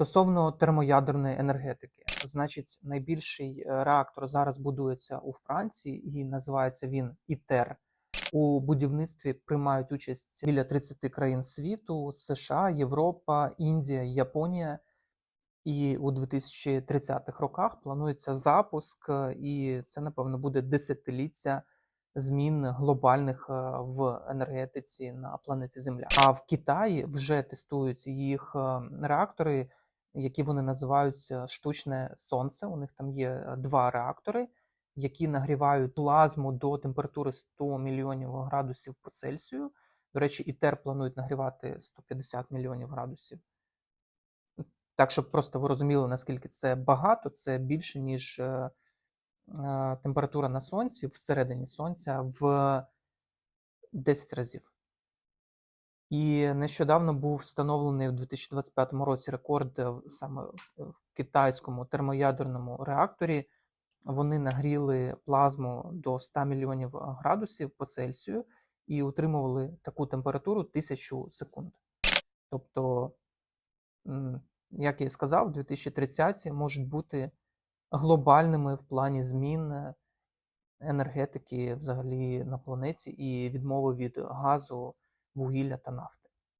Стосовно термоядерної енергетики, значить, найбільший е, реактор зараз будується у Франції і називається він ІТЕР. У будівництві приймають участь біля 30 країн світу: США, Європа, Індія, Японія. І у 2030-х роках планується запуск, е, і це, напевно, буде десятиліття змін глобальних е, в енергетиці на планеті Земля. А в Китаї вже тестують їх реактори, які вони називаються штучне сонце. У них там є е, два реактори, які нагрівають плазму до температури 100 мільйонів градусів по Цельсію. До речі, ІТЕР планують нагрівати 150 мільйонів градусів. Так, щоб просто ви розуміли, наскільки це багато, це більше, ніж е, е, температура на сонці всередині сонця в 10 разів. І нещодавно був встановлений у 2025 році рекорд е, саме в китайському термоядерному реакторі. Вони нагріли плазму до 100 мільйонів градусів по Цельсію і утримували таку температуру 1000 секунд. Тобто, як я і сказав, 2030 можуть бути глобальними в плані змін е, енергетики взагалі на планеті і відмови від газу, вугілля та нафти.